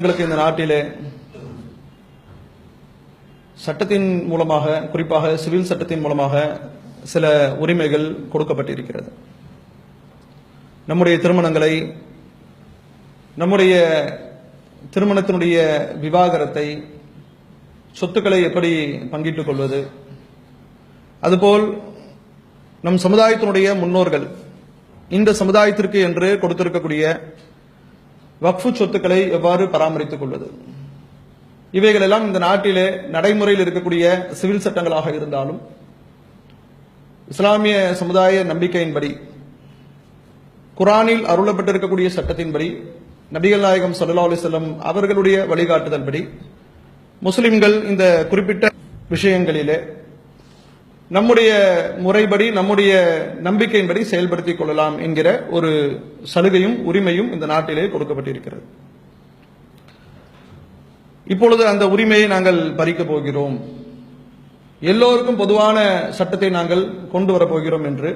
எங்களுக்கு இந்த நாட்டிலே சட்டத்தின் மூலமாக குறிப்பாக சிவில் சட்டத்தின் மூலமாக சில உரிமைகள் கொடுக்கப்பட்டிருக்கிறது. நம்முடைய திருமணங்களை நம்முடைய திருமணத்தினுடைய விவாகரத்தை சொத்துக்களை எப்படி பங்கிட்டுக் கொள்வது? அதுபோல் நம் சமுதாயத்தினுடைய முன்னோர்கள் இந்த சமுதாயத்திற்கு என்று கொடுத்திருக்கக்கூடிய வக்ஃபு சொத்துக்களை எவ்வாறு பராமரித்துக் கொள்வது? இவைகள் எல்லாம் இந்த நாட்டிலே நடைமுறையில் இருக்கக்கூடிய சிவில் சட்டங்களாக இருந்தாலும் இஸ்லாமிய சமுதாய நம்பிக்கையின்படி குரானில் அருளப்பட்டிருக்கக்கூடிய சட்டத்தின்படி நபிகள் நாயகம் சல்லா அலிசல்லம் அவர்களுடைய வழிகாட்டுதல்படி முஸ்லிம்கள் இந்த குறிப்பிட்ட விஷயங்களிலே நம்முடைய முறைப்படி நம்முடைய நம்பிக்கையின்படி செயல்படுத்திக் கொள்ளலாம் என்கிற ஒரு சலுகையும் உரிமையும் இந்த நாட்டிலே கொடுக்கப்பட்டிருக்கிறது. இப்பொழுது அந்த உரிமையை நாங்கள் பறிக்கப் போகிறோம். எல்லோருக்கும் பொதுவான சட்டத்தை நாங்கள் கொண்டு வரப்போகிறோம் என்று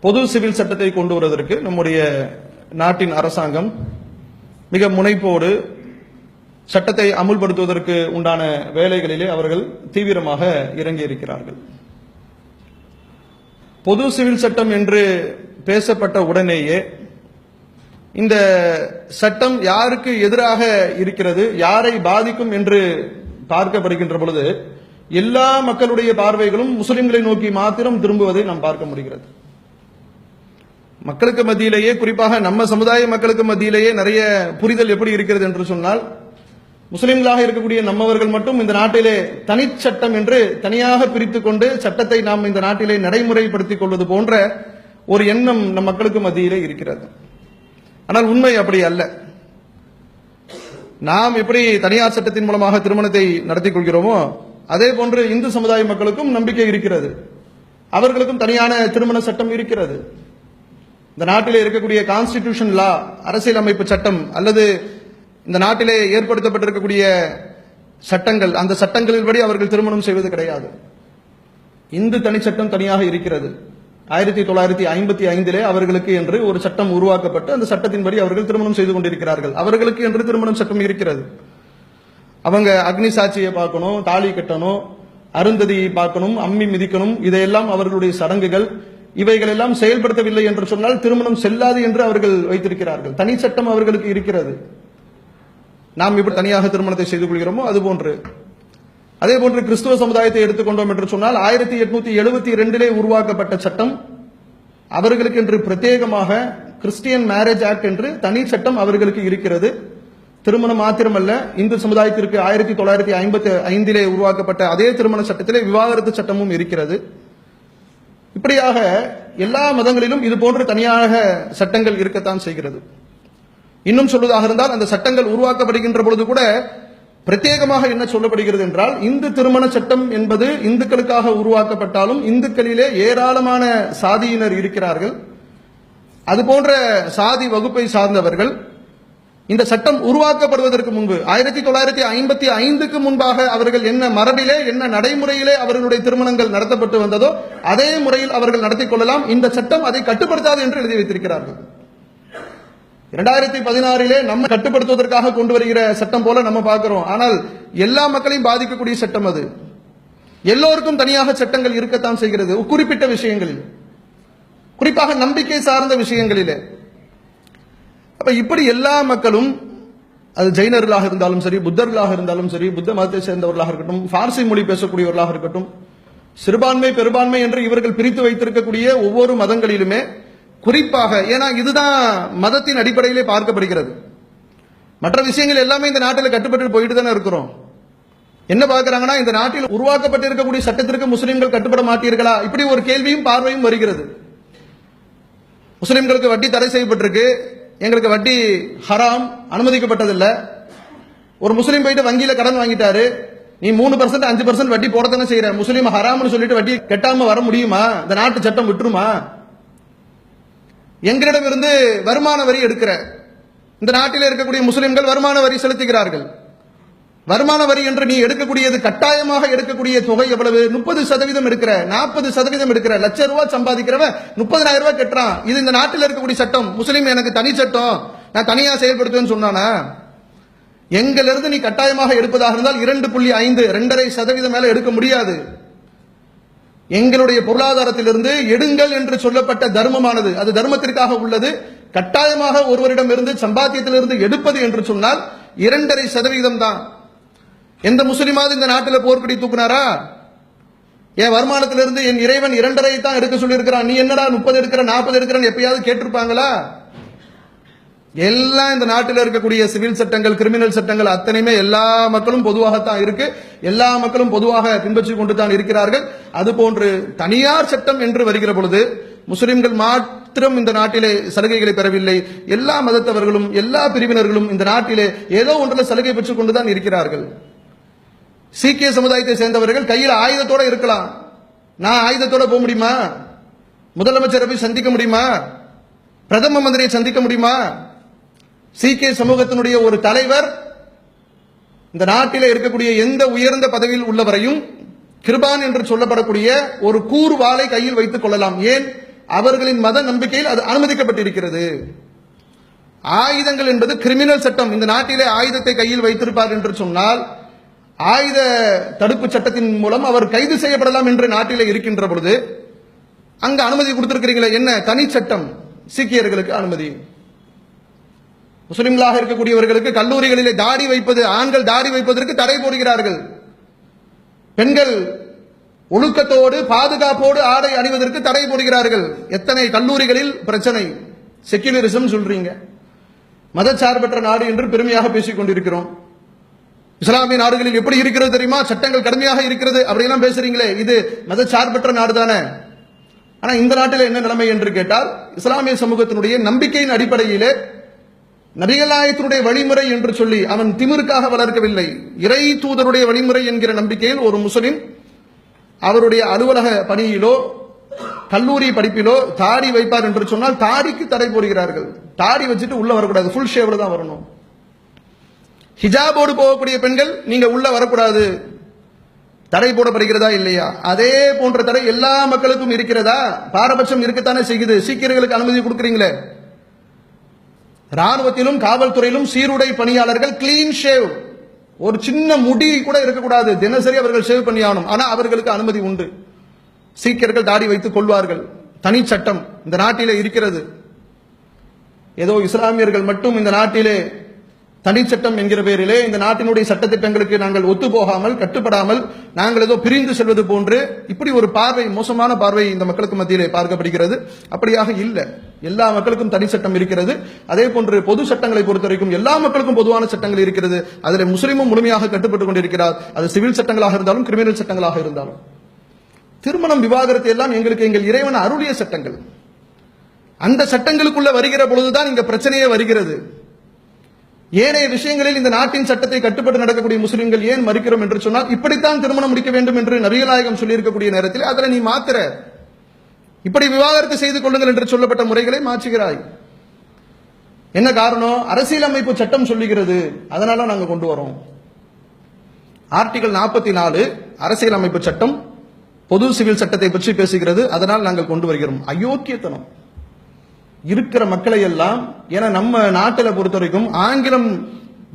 பொது சிவில் சட்டத்தை கொண்டு வருவதற்கு நம்முடைய நாட்டின் அரசாங்கம் மிக முனைப்போடு சட்டத்தை அமுல்படுத்துவதற்கு உண்டான வேலைகளிலே அவர்கள் தீவிரமாக இறங்கி இருக்கிறார்கள் பொது சிவில் சட்டம் என்று பேசப்பட்ட உடனேயே இந்த சட்டம் யாருக்கு எதிராக இருக்கிறது யாரை பாதிக்கும் என்று பார்க்கப்படுகின்ற பொழுது எல்லா மக்களுடைய பார்வைகளும் முஸ்லிம்களை நோக்கி மாத்திரம் திரும்புவதை நாம் பார்க்க முடிகிறது. மக்களுக்கு மத்தியிலேயே குறிப்பாக நம்ம சமுதாய மக்களுக்கு மத்தியிலேயே நிறைய புரிதல் எப்படி இருக்கிறது என்று சொன்னால் முஸ்லிம்களாக இருக்கக்கூடிய நம்மவர்கள் மட்டும் இந்த நாட்டிலே தனிச்சட்டம் என்று தனியாக பிரித்து கொண்டு சட்டத்தை நாம் இந்த நாட்டிலே நடைமுறைப்படுத்திக் கொள்வது போன்ற ஒரு எண்ணம் நம் மக்களுக்கு மத்தியிலே இருக்கிறது. ஆனால் உண்மை அப்படி அல்ல. நாம் எப்படி தனியார் சட்டத்தின் மூலமாக திருமணத்தை நடத்திக் கொள்கிறோமோ அதே போன்று இந்து சமுதாய மக்களுக்கும் நம்பிக்கை இருக்கிறது. அவர்களுக்கும் தனியான திருமண சட்டம் இருக்கிறது. இந்த நாட்டிலே இருக்கக்கூடிய கான்ஸ்டிடியூஷன் லா அரசியலமைப்பு சட்டம் அல்லது இந்த நாட்டிலே ஏற்படுத்தப்பட்டிருக்கக்கூடிய சட்டங்கள் அந்த சட்டங்களின்படி அவர்கள் திருமணம் செய்வது கிடையாது. இந்து தனிச்சட்டம் தனியாக இருக்கிறது. ஆயிரத்தி தொள்ளாயிரத்தி ஐம்பத்தி ஐந்திலே அவர்களுக்கு என்று ஒரு சட்டம் உருவாக்கப்பட்டு அந்த சட்டத்தின்படி அவர்கள் திருமணம் செய்து கொண்டிருக்கிறார்கள். அவர்களுக்கு என்று திருமணம் சட்டம் இருக்கிறது. அவங்க அக்னி சாட்சியை பார்க்கணும் தாலி கட்டணும் அருந்ததியை பார்க்கணும் அம்மி மிதிக்கணும் இதையெல்லாம் அவர்களுடைய சடங்குகள். இவைகள் எல்லாம் செயல்படுத்தவில்லை என்று சொன்னால் திருமணம் செல்லாது என்று அவர்கள் வைத்திருக்கிறார்கள். தனி சட்டம் அவர்களுக்கு இருக்கிறது. நாம் இப்படி தனியாக திருமணத்தை செய்து கொள்கிறோமோ அது போன்று. அதே போன்று கிறிஸ்துவ சமுதாயத்தை எடுத்துக்கொண்டோம் என்று சொன்னால் ஆயிரத்தி எட்நூத்தி எழுபத்தி ரெண்டிலே உருவாக்கப்பட்ட சட்டம் அவர்களுக்கு என்று பிரத்யேகமாக கிறிஸ்டியன் மேரேஜ் ஆக்ட் என்று தனி சட்டம் அவர்களுக்கு இருக்கிறது. திருமணம் மாத்திரமல்ல இந்து சமுதாயத்திற்கு ஆயிரத்தி தொள்ளாயிரத்தி ஐம்பத்தி ஐந்திலே உருவாக்கப்பட்ட அதே திருமண சட்டத்திலே விவாகரத்து சட்டமும் இருக்கிறது. இப்படியாக எல்லா மதங்களிலும் இது போன்று தனியாக சட்டங்கள் இருக்கத்தான் செய்கிறது. இன்னும் சொல்வதாக இருந்தால் அந்த சட்டங்கள் உருவாக்கப்படுகின்ற பொழுது கூட பிரத்யேகமாக என்ன சொல்லப்படுகிறது என்றால் இந்து திருமண சட்டம் என்பது இந்துக்களுக்காக உருவாக்கப்பட்டாலும் இந்துக்களிலே ஏராளமான சாதியினர் இருக்கிறார்கள். அது போன்ற சாதி வகுப்பை சார்ந்தவர்கள் இந்த சட்டம் உருவாக்கப்படுவதற்கு முன்பு ஆயிரத்தி தொள்ளாயிரத்தி ஐம்பத்தி ஐந்துக்கு முன்பாக அவர்கள் என்ன மரபிலே என்ன நடைமுறையிலே அவர்களுடைய திருமணங்கள் நடத்தப்பட்டு வந்ததோ அதே முறையில் அவர்கள் நடத்திக் கொள்ளலாம். இந்த சட்டம் அதை கட்டுப்படுத்தாது என்று எழுதி வைத்திருக்கிறார்கள். இரண்டாயிரத்தி பதினாறிலே நம்ம கட்டுப்படுத்துவதற்காக கொண்டு வருகிற சட்டம் போல நம்ம பார்க்கிறோம். ஆனால் எல்லா மக்களையும் பாதிக்கக்கூடிய சட்டம் அது. எல்லோருக்கும் தனியாக சட்டங்கள் இருக்கத்தான் செய்கிறது. குறிப்பிட்ட விஷயங்களில். குறிப்பாக நம்பிக்கை சார்ந்த விஷயங்களிலே. அப்ப இப்படி எல்லா மக்களும் அது ஜெயினர்களாக இருந்தாலும் சரி புத்தர்களாக இருந்தாலும் சரி புத்த மதத்தை சேர்ந்தவர்களாக இருக்கட்டும் பார்சி மொழி பேசக்கூடியவர்களாக இருக்கட்டும் சிறுபான்மை பெரும்பான்மை என்று இவர்கள் பிரித்து வைத்திருக்கக்கூடிய ஒவ்வொரு மதங்களிலுமே குறிப்பாக ஏன்னா இதுதான் மதத்தின் அடிப்படையிலே பார்க்கப்படுகிறது. மற்ற விஷயங்கள் எல்லாமே இந்த நாட்டில் கட்டுப்பட்டு போயிட்டு தானே இருக்கிறோம். என்ன பார்க்குறாங்கன்னா இந்த நாட்டில் உருவாக்கப்பட்டிருக்கக்கூடிய சட்டத்திற்கு முஸ்லீம்கள் கட்டுப்பட மாட்டீர்களா? இப்படி ஒரு கேள்வியும் பார்வையும் வருகிறது. முஸ்லீம்களுக்கு வட்டி தடை செய்யப்பட்டிருக்கு. எங்களுக்கு வட்டி ஹராம் அனுமதிக்கப்பட்டதில்லை. ஒரு முஸ்லீம் போயிட்டு வங்கியில் கடன் வாங்கிட்டாரு. நீ மூணு பர்சன்ட் அஞ்சு பர்சன்ட் வட்டி போடத்தானே செய்யற முஸ்லீம் ஹராம்னு சொல்லிட்டு வட்டி கெட்டாம வர முடியுமா? இந்த நாட்டு சட்டம் விட்டுருமா? எங்களிடம் இருந்து வருமான வரி எடுக்கிற இந்த நாட்டில் இருக்கக்கூடிய முஸ்லிம்கள் வருமான வரி செலுத்துகிறார்கள். வருமான வரி என்று நீ எடுக்கக்கூடியது கட்டாயமாக எடுக்கக்கூடிய தொகை எவ்வளவு? முப்பது சதவீதம் எடுக்கிற நாற்பது சதவீதம் எடுக்கிற லட்ச ரூபாய் சம்பாதிக்கிறவன் முப்பதாயிரம் ரூபாய் கட்டுறான். இது இந்த நாட்டில் இருக்கக்கூடிய சட்டம். முஸ்லீம் எனக்கு தனி சட்டம். நான் தனியா செயல்படுத்துவேன்னு சொன்னானா? எங்கிலிருந்து நீ கட்டாயமாக எடுப்பதாக இருந்தால் இரண்டு புள்ளி ஐந்து ரெண்டரை சதவீதம் மேல எடுக்க முடியாது. எங்களுடைய பொருளாதாரத்திலிருந்து எடுங்கள் என்று சொல்லப்பட்ட தர்மமானது. அது தர்மத்திற்காக உள்ளது. கட்டாயமாக ஒருவரிடம் இருந்து சம்பாத்தியத்திலிருந்து எடுப்பது என்று சொன்னால் இரண்டரை சதவீதம் தான். எந்த முஸ்லிமாவது இந்த நாட்டில் போர்க்கடி தூக்குனாரா? என் வருமானத்திலிருந்து என் இறைவன் இரண்டரை தான் எடுக்க சொல்லியிருக்கிறான். நீ என்னடா முப்பது எடுக்கிற நாற்பது எடுக்கிறன்னு எப்பயாவது கேட்டிருப்பாங்களா? எல்லாம் இந்த நாட்டில் இருக்கக்கூடிய சிவில் சட்டங்கள் கிரிமினல் சட்டங்கள் அத்தனையுமே எல்லா மக்களும் பொதுவாகத்தான் இருக்கு. எல்லா மக்களும் பொதுவாக பின்பற்றி கொண்டு தான் இருக்கிறார்கள் அதுபோன்று தனியார் சட்டம் என்று வருகிற பொழுது முஸ்லிம்கள் மாத்திரம் இந்த நாட்டிலே சலுகைகளை பெறவில்லை. எல்லா மதத்தவர்களும் எல்லா பிரிவினர்களும் இந்த நாட்டிலே ஏதோ ஒன்றில் சலுகை பெற்றுக் கொண்டுதான் இருக்கிறார்கள். சீக்கிய சமுதாயத்தை சேர்ந்தவர்கள் கையில் ஆயுதத்தோட இருக்கலாம். நான் ஆயுதத்தோட போக முடியுமா? முதலமைச்சரை போய் சந்திக்க முடியுமா? பிரதம மந்திரியை சந்திக்க முடியுமா? சீக்கிய சமூகத்தினுடைய ஒரு தலைவர் இந்த நாட்டில் இருக்கக்கூடிய எந்த உயர்ந்த பதவியில் உள்ளவரையும் கிருபான் என்று சொல்லப்படக்கூடிய ஒரு கூறுவாளை கையில் வைத்துக் கொள்ளலாம். ஏன்? அவர்களின் மத நம்பிக்கையில் அது அனுமதிக்கப்பட்டிருக்கிறது. ஆயுதங்கள் என்பது கிரிமினல் சட்டம். இந்த நாட்டிலே ஆயுதத்தை கையில் வைத்திருப்பார் என்று சொன்னால் ஆயுத தடுப்பு சட்டத்தின் மூலம் அவர் கைது செய்யப்படலாம் என்று நாட்டிலே இருக்கின்ற பொழுது அங்கு அனுமதி கொடுத்திருக்கிறீங்களே என்ன? தனி சட்டம். சீக்கியர்களுக்கு அனுமதி. முஸ்லிம்களாக இருக்கக்கூடியவர்களுக்கு கல்லூரிகளிலே தாடி வைப்பது ஆண்கள் தாடி வைப்பதற்கு தடை போடுகிறார்கள். பெண்கள் ஒழுக்கத்தோடு பாதுகாப்போடு ஆடை அணிவதற்கு தடை போடுகிறார்கள். எத்தனை கல்லூரிகளில் பிரச்சனை? செக்யுலரிசம் சொல்றீங்க. மதச்சார்பற்ற நாடு என்று பெருமையாக பேசிக் கொண்டிருக்கிறோம். இஸ்லாமிய நாடுகளில் எப்படி இருக்கிறது தெரியுமா? சட்டங்கள் கடுமையாக இருக்கிறது. அப்படியெல்லாம் பேசுறீங்களே. இது மதச்சார்பற்ற நாடு தானே ஆனா இந்த நாட்டில் என்ன நிலைமை என்று கேட்டால் இஸ்லாமிய சமூகத்தினுடைய நம்பிக்கையின் அடிப்படையிலே நபிகளாயத்தினுடைய வழிமுறை என்று சொல்லி அவன் திமிருக்காக வளர்க்கவில்லை. இறை தூதருடைய வழிமுறை என்கிற நம்பிக்கையில் ஒரு முஸ்லிம் அவருடைய அலுவலக பணியிலோ கல்லூரி படிப்பிலோ தாடி வைப்பார் என்று சொன்னால் தாடிக்கு தடை போடுகிறார்கள். தாடி வச்சுட்டு உள்ள வரக்கூடாது. ஃபுல் ஷேவ்ல தான் வரணும். ஹிஜாபோடு போகக்கூடிய பெண்கள் நீங்க உள்ள வரக்கூடாது. தடை போடப்படுகிறதா இல்லையா? அதே போன்ற தடை எல்லா மக்களுக்கும் இருக்கிறதா? பாரபட்சம் இருக்கத்தானே செய்யுது. சீக்கியர்களுக்கு அனுமதி கொடுக்குறீங்களே. ராணுவத்திலும் காவல்துறையிலும் சீருடை பணியாளர்கள் கிளீன் ஷேவ் ஒரு சின்ன முடி கூட இருக்கக்கூடாது. தினசரி அவர்கள் ஷேவ் பண்ணியாகணும் ஆனால் அவர்களுக்கு அனுமதி உண்டு. சீக்கியர்கள் தாடி வைத்துக் கொள்வார்கள். தனி சட்டம் இந்த நாட்டிலே இருக்கிறது. ஏதோ இஸ்லாமியர்கள் மட்டும் இந்த நாட்டிலே தனிச்சட்டம் என்கிற பேரிலே இந்த நாட்டினுடைய சட்டத்திட்டங்களுக்கு நாங்கள் ஒத்து போகாமல் கட்டுப்படாமல் நாங்கள் ஏதோ பிரிந்து செல்வது போன்று இப்படி ஒரு பார்வை மோசமான பார்வை இந்த மக்களுக்கு மத்தியிலே பார்க்கப்படுகிறது. அப்படியாக இல்லை. எல்லா மக்களுக்கும் தனி சட்டம் இருக்கிறது. அதே போன்று பொது சட்டங்களை பொறுத்த வரைக்கும் எல்லா மக்களுக்கும் பொதுவான சட்டங்கள் இருக்கிறது. அதில் முஸ்லீமும் முழுமையாக கட்டுப்பட்டு கொண்டிருக்கிறார். அது சிவில் சட்டங்களாக இருந்தாலும் கிரிமினல் சட்டங்களாக இருந்தாலும். திருமணம் விவாகரத்து எல்லாம் எங்களுக்கு எங்கள் இறைவன் அருளிய சட்டங்கள். அந்த சட்டங்களுக்குள்ள வருகிற பொழுதுதான் இங்க பிரச்சனையே வருகிறது. ஏனைய விஷயங்களில் இந்த நாட்டின் சட்டத்தை கட்டுப்பட்டு நடக்கக்கூடிய முஸ்லிம்கள் ஏன் மறுக்கிறோம் என்று சொன்னால் இப்படித்தான் திருமணம் முடிக்க வேண்டும் என்று நபிகளாயகம் சொல்லியிருக்கக்கூடிய நேரத்தில் அதில் நீ மாத்திர. இப்படி விவாகரத்து செய்து கொள்ளுங்கள் என்று சொல்லப்பட்ட முறைகளை மாற்றுகிறாய். என்ன காரணம்? அரசியலமைப்பு சட்டம் சொல்லுகிறது. அதனால நாங்க கொண்டு வரோம். ஆர்டிகல் நாற்பத்தி நாலு அரசியலமைப்பு சட்டம் பொது சிவில் சட்டத்தை பற்றி பேசுகிறது. அதனால் நாங்கள் கொண்டு வருகிறோம். அயோக்கியத்தனம். இருக்கிற மக்களை எல்லாம் ஏன்னா நம்ம நாட்டில பொறுத்த வரைக்கும் ஆங்கிலம்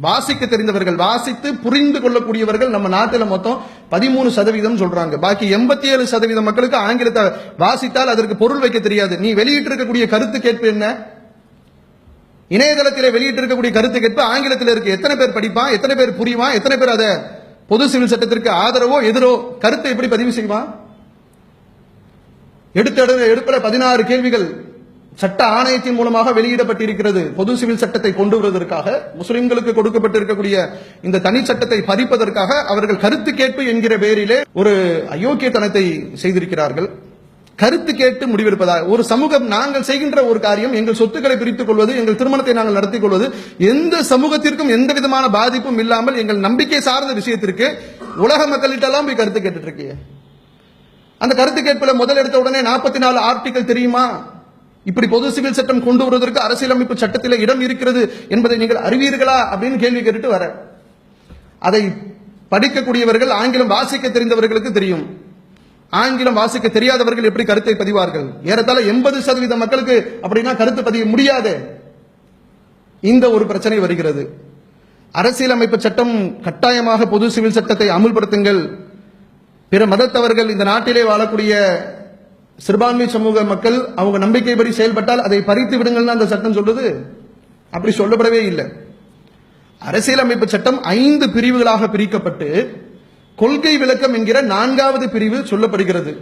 வாசிக்க தெரிந்தவர்கள் வாசித்து புரிந்து கொள்ளக்கூடியவர்கள் நம்ம நாட்டில் மொத்தம் பதிமூணு சதவீதம் சொல்றாங்க. பாக்கி எண்பத்தி ஏழு சதவீதம் மக்களுக்கு ஆங்கிலத்தை வாசித்தால் அதற்கு பொருள் வைக்க தெரியாது. நீ வெளியிட்டு இருக்கக்கூடிய கருத்து கேட்பு என்ன? இணையதளத்தில் வெளியிட்டு இருக்கக்கூடிய கருத்து கேட்பு ஆங்கிலத்தில் இருக்கு. எத்தனை பேர் படிப்பான் எத்தனை பேர் புரியுவான் எத்தனை பேர் அதை பொது சிவில் சட்டத்திற்கு ஆதரவோ எதிரோ கருத்தை எப்படி பதிவு செய்வான்? எடுத்த எடுப்பட பதினாறு கேள்விகள் சட்ட ஆணையத்தின் மூலமாக வெளியிடப்பட்டிருக்கிறது. பொது சிவில் சட்டத்தை கொண்டு வருவதற்காக முஸ்லிம்களுக்கு கொடுக்கப்பட்டிருக்கக்கூடிய இந்த தனி சட்டத்தை பதிப்பதற்காக அவர்கள் கருத்து கேட்பு என்கிற பெயரிலே ஒரு அயோக்கியத்தனத்தை செய்திருக்கிறார்கள். கருத்து கேட்டு முடிவெடுப்பதா ஒரு சமூகம் நாங்கள் செய்கின்ற ஒரு காரியம் எங்கள் சொத்துக்களை பிரித்துக் கொள்வது எங்கள் திருமணத்தை நாங்கள் நடத்திக் கொள்வது எந்த சமூகத்திற்கும் எந்த விதமான பாதிப்பும் இல்லாமல் எங்கள் நம்பிக்கை சார்ந்த விஷயத்திற்கு உலக மக்களிட்டெல்லாம் போய் கருத்து கேட்டுட்டு இருக்கீங்க. அந்த கருத்து கேட்பில் முதல் எடுத்த உடனே நாற்பத்தி நாலு ஆர்டிக்கல் தெரியுமா? இப்படி பொது சிவில் சட்டம் கொண்டு வருவதற்கு அரசியலமைப்பு சட்டத்தில் இடம் இருக்கிறது என்பதை நீங்கள் அறிவீர்களா அப்படின்னு கேள்வி கேட்டுட்டு வர. அதை படிக்கக்கூடியவர்கள் ஆங்கிலம் வாசிக்க தெரிந்தவர்களுக்கு தெரியும். ஆங்கிலம் வாசிக்க தெரியாதவர்கள் எப்படி கருத்தை பதிவார்கள்? ஏறத்தாழ எண்பது சதவீத மக்களுக்கு அப்படின்னா கருத்து பதிய முடியாது. இந்த ஒரு பிரச்சனை வருகிறது. அரசியலமைப்பு சட்டம் கட்டாயமாக பொது சிவில் சட்டத்தை அமுல்படுத்துங்கள். பிற மதத்தவர்கள் இந்த நாட்டிலே வாழக்கூடிய சிறுபான்மை சமூக மக்கள் அவங்க நம்பிக்கைப்படி செயல்பட்டால் அதை பறித்து விடுங்கள்னு அந்த சட்டம் சொல்லுது அப்படி சொல்லப்படவே இல்லை. அரசியலமைப்பு சட்டம் ஐந்து பிரிவுகளாக பிரிக்கப்பட்டு கொள்கை விளக்கம் என்கிற நான்காவது பிரிவு சொல்லப்படுகிறது.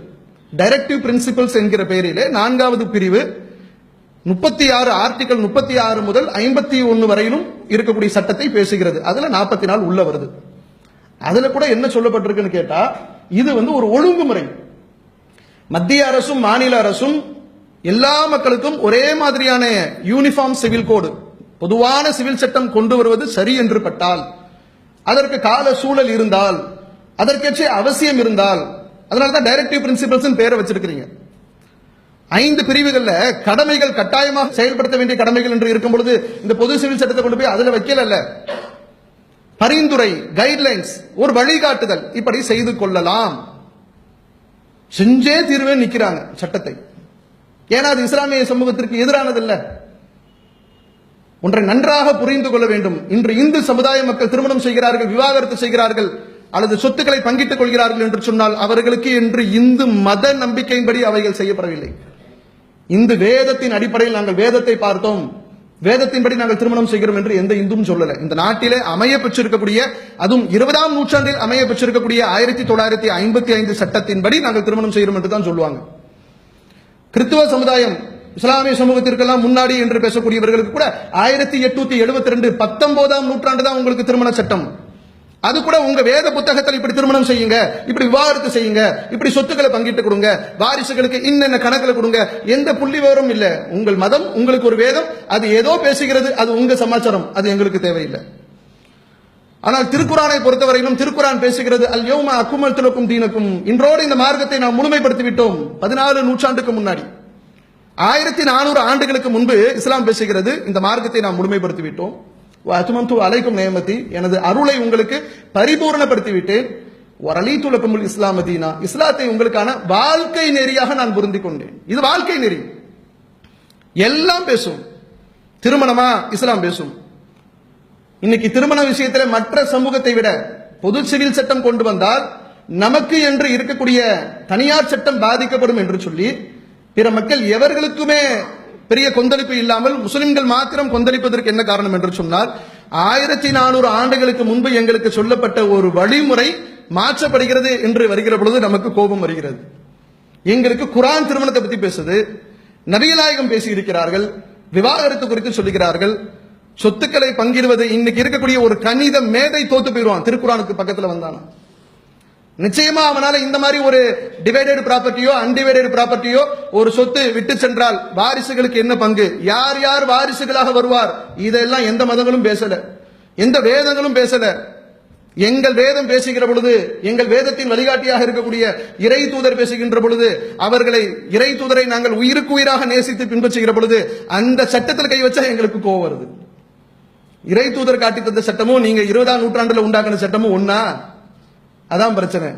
டைரக்டிவ் பிரின்சிபல்ஸ் என்கிற பெயரிலே நான்காவது பிரிவு முப்பத்தி ஆறு ஆர்டிகல் முப்பத்தி ஆறு முதல் ஐம்பத்தி ஒன்னு வரையிலும் இருக்கக்கூடிய சட்டத்தை பேசுகிறது. அதுல நாற்பத்தி நாள் உள்ள வருது. அதுல கூட என்ன சொல்லப்பட்டிருக்குன்னு கேட்டா இது வந்து ஒரு ஒழுங்குமுறை. மத்திய அரசும் மாநில அரசும் எல்லா மக்களுக்கும் ஒரே மாதிரியான யூனிஃபார்ம் சிவில் கோடு பொதுவான சிவில் சட்டம் கொண்டு வருவது சரி என்று பட்டால் அதற்கு கால சூழல் இருந்தால் அதற்கேற்ற அவசியம் இருந்தால் அதனால தான் டைரக்டிவ் பிரின்சிபல்ஸ் பேரை வச்சிருக்கிறீங்க. ஐந்து பிரிவுகள்ல கடமைகள் கட்டாயமாக செயல்படுத்த வேண்டிய கடமைகள் என்று இருக்கும் பொழுது இந்த பொது சிவில் சட்டத்தை கொண்டு போய் அதுல வைக்கல பரிந்துரை கைட்லைன்ஸ் ஒரு வழிகாட்டுதல் இப்படி செய்து கொள்ளலாம். செஞ்சே தீர்வே நிற்கிறாங்க சட்டத்தை. ஏன்னா அது இஸ்லாமிய சமூகத்திற்கு எதிரானது ஒன்றை நன்றாக புரிந்து கொள்ள வேண்டும். இன்று இந்து சமுதாய மக்கள் திருமணம் செய்கிறார்கள் விவாகரத்து செய்கிறார்கள் அல்லது சொத்துக்களை பங்கிட்டுக் கொள்கிறார்கள் என்று சொன்னால் அவர்களுக்கு இன்று இந்து மத நம்பிக்கையின்படி அவைகள் செய்யப்படவில்லை. இந்து வேதத்தின் அடிப்படையில் நாங்கள் வேதத்தை பார்த்தோம். வேதத்தின்படி நாங்கள் திருமணம் செய்கிறோம் என்று எந்த இந்துவும் சொல்லல. இந்த நாட்டிலே அமைய பெற்றிருக்கக்கூடிய அதுவும் இருபதாம் நூற்றாண்டில் அமைய பெற்றிருக்கக்கூடிய ஆயிரத்தி தொள்ளாயிரத்தி ஐம்பத்தி ஐந்து சட்டத்தின்படி நாங்கள் திருமணம் செய்கிறோம் என்று தான் சொல்லுவாங்க. கிறிஸ்துவ சமுதாயம் இஸ்லாமிய சமூகத்திற்கெல்லாம் முன்னாடி என்று பேசக்கூடியவர்களுக்கு கூட ஆயிரத்தி எட்நூத்தி எழுபத்தி ரெண்டு பத்தொன்பதாம் நூற்றாண்டு தான் உங்களுக்கு திருமண சட்டம். அது கூட உங்க வேத புத்தகத்தில் இப்படி திருமணம் செய்யுங்க இப்படி விவாகரத்து செய்யுங்க இப்படி சொத்துக்களை பங்கிட்டு கொடுங்க வாரிசுகளுக்கு இன்னென்ன கணக்கில் கொடுங்க எந்த புள்ளி விவரம் இல்லை. உங்கள் மதம் உங்களுக்கு ஒரு வேதம் அது ஏதோ பேசுகிறது அது உங்க சமாச்சாரம் அது எங்களுக்கு தேவையில்லை. ஆனால் திருக்குறானை பொறுத்தவரையிலும் திருக்குறான் பேசுகிறது அல் யோமா அக்குமல் திலக்கும் தீனக்கும். இன்றோடு இந்த மார்க்கத்தை நாம் முழுமைப்படுத்தி விட்டோம் பதினாலு நூற்றாண்டுக்கு முன்னாடி. ஆயிரத்தி நானூறு ஆண்டுகளுக்கு முன்பு இஸ்லாம் பேசுகிறது இந்த மார்க்கத்தை நாம் முழுமைப்படுத்தி விட்டோம் அசுமந்து அலைக்கும் நேமதி எனது அருளை உங்களுக்கு பரிபூர்ணப்படுத்தி விட்டேன் இஸ்லாம் இஸ்லாமதீனா இஸ்லாத்தை உங்களுக்கான வாழ்க்கை நெறியாக நான் புரிந்து கொண்டேன். இது வாழ்க்கை நெறி. எல்லாம் பேசும். திருமணமா? இஸ்லாம் பேசும். இன்னைக்கு திருமண விஷயத்துல மற்ற சமூகத்தை விட பொது சிவில் சட்டம் கொண்டு வந்தால் நமக்கு என்று இருக்கக்கூடிய தனியார் சட்டம் பாதிக்கப்படும் என்று சொல்லி பிற மக்கள் எவர்களுக்குமே பெரிய கொந்தளிப்பு இல்லாமல் முஸ்லிம்கள் மாத்திரம் கொந்தளிப்பதற்கு என்ன காரணம் என்று சொன்னால் ஆயிரத்தி நானூறு ஆண்டுகளுக்கு முன்பு எங்களுக்கு சொல்லப்பட்ட ஒரு வழிமுறை மாற்றப்படுகிறது என்று வருகிற பொழுது நமக்கு கோபம் வருகிறது. எங்களுக்கு குரான் திருமணத்தை பத்தி பேசுது நபிகநாயகம் பேசி இருக்கிறார்கள் விவாகரத்து குறித்து சொல்லுகிறார்கள் சொத்துக்களை பங்கிடுவது இன்னைக்கு இருக்கக்கூடிய ஒரு கணித மேதை தோத்து போயிடுவான் திருக்குறானுக்கு பக்கத்துல வந்தானா? நிச்சயமா அவனால இந்த மாதிரி ஒரு டிவைடட் ப்ராப்பர்ட்டியோ அன்டிவைடட் ப்ராப்பர்ட்டியோ ஒரு சொத்து விட்டு சென்றால் வாரிசுகளுக்கு என்ன பங்கு? யார் யார் வாரிசுகளாக வருவார்? இதெல்லாம் எந்த மதங்களும் பேசல. எந்த வேதங்களும் பேசல. எங்கள் வேதம் பேசுகிற பொழுது எங்கள் வேதத்தின் வழிகாட்டியாக இருக்கக்கூடிய இறை தூதர் பேசுகின்ற பொழுது அவர்களை இறை தூதரை நாங்கள் உயிருக்கு உயிராக நேசித்து பின்பற்றுகிற பொழுது அந்த சட்டத்தில் கை வச்சா எங்களுக்கு கோவம் வருது. இறை தூதர் காட்டி தந்த சட்டமும் நீங்க இருபதாம் நூற்றாண்டுல உண்டாக்குன சட்டமும் ஒன்னா அதான் பிரச்சனை.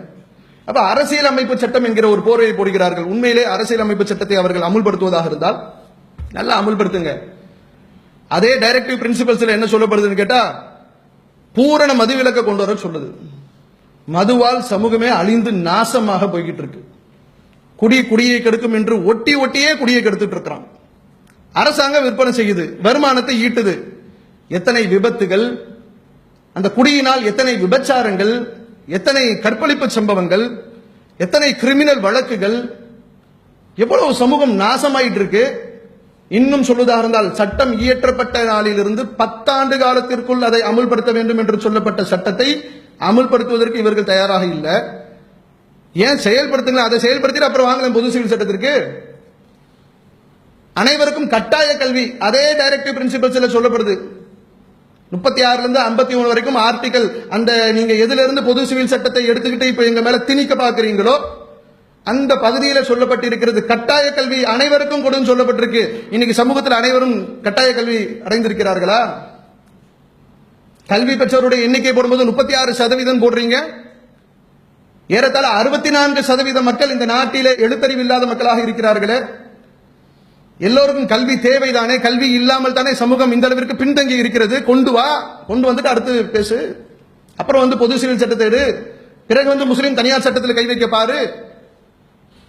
அப்ப அரசியல் அமைப்பு சட்டம் என்கிற ஒரு போர்வையை போடுகிறார்கள். உண்மையிலே அரசியல் அமைப்பு சட்டத்தை அவர்கள் அமுல்படுத்துவதாக இருந்தால் நல்லா அமுல்படுத்துங்க. அதே டைரக்டிவ் பிரின்சிபல்ஸ்ல என்ன சொல்லப்படுதுன்னு கேட்டா பூரண மதுவிலக்க கொண்டு வர சொல்லுது. மதுவால் சமூகமே அழிந்து நாசமாக போய்கிட்டு இருக்கு. குடி குடியை கெடுக்கும் என்று ஒட்டி ஒட்டியே குடியை கெடுத்துட்டு இருக்கிறான். அரசாங்கம் விற்பனை செய்யுது வருமானத்தை ஈட்டுது. எத்தனை விபத்துகள் அந்த குடியினால் எத்தனை விபச்சாரங்கள் எத்தனை கற்பழிப்பு சம்பவங்கள் எத்தனை கிரிமினல் வழக்குகள் எவ்வளவு சமூகம் நாசமாயிட்டு இருக்கு இன்னும் சொல்வதாக இருந்தால் சட்டம் இயற்றப்பட்ட நாளிலிருந்து பத்தாண்டு காலத்திற்குள் அதை அமுல்படுத்த வேண்டும் என்று சொல்லப்பட்ட சட்டத்தை அமுல்படுத்துவதற்கு இவர்கள் தயாராக இல்லை. ஏன் செயல்படுத்துங்க அதை செயல்படுத்தி அப்புறம் வாங்கலாம் பொது சிவில் சட்டத்திற்கு. அனைவருக்கும் கட்டாய கல்வி அதே டைரக்டிவ் பிரின்சிபல்ஸ்ல சொல்லப்படுது. முப்பத்தி ஆறுல இருந்து ஐம்பத்தி மூணு வரைக்கும் ஆர்டிகல் அந்த நீங்க எதுல இருந்து பொது சிவில் சட்டத்தை எடுத்துக்கிட்டு இப்ப எங்க மேல திணிக்க பாக்குறீங்களோ அந்த பகுதியில் சொல்லப்பட்டிருக்கிறது கட்டாய கல்வி அனைவருக்கும் கொடுன்னு சொல்லப்பட்டிருக்கு. இன்னைக்கு சமூகத்தில் அனைவரும் கட்டாய கல்வி அடைந்திருக்கிறார்களா? கல்வி பெற்றவருடைய எண்ணிக்கை போடும்போது முப்பத்தி ஆறு சதவீதம் போடுறீங்க. ஏறத்தாழ அறுபத்தி நான்கு சதவீத மக்கள் இந்த நாட்டிலே எழுத்தறிவு இல்லாத மக்களாக இருக்கிறார்களே. எல்லோருக்கும் கல்வி தேவைதானே? கல்வி இல்லாமல் தானே சமூகம் இந்த அளவிற்கு பின்தங்கி இருக்கிறது? கொண்டு வா. கொண்டு வந்துட்டு அடுத்து பேசு. அப்புறம் வந்து பொது சிவில் சட்டத்தை எடு. பிறகு வந்து முஸ்லீம் தனியார் சட்டத்தில் கை வைக்க பாரு.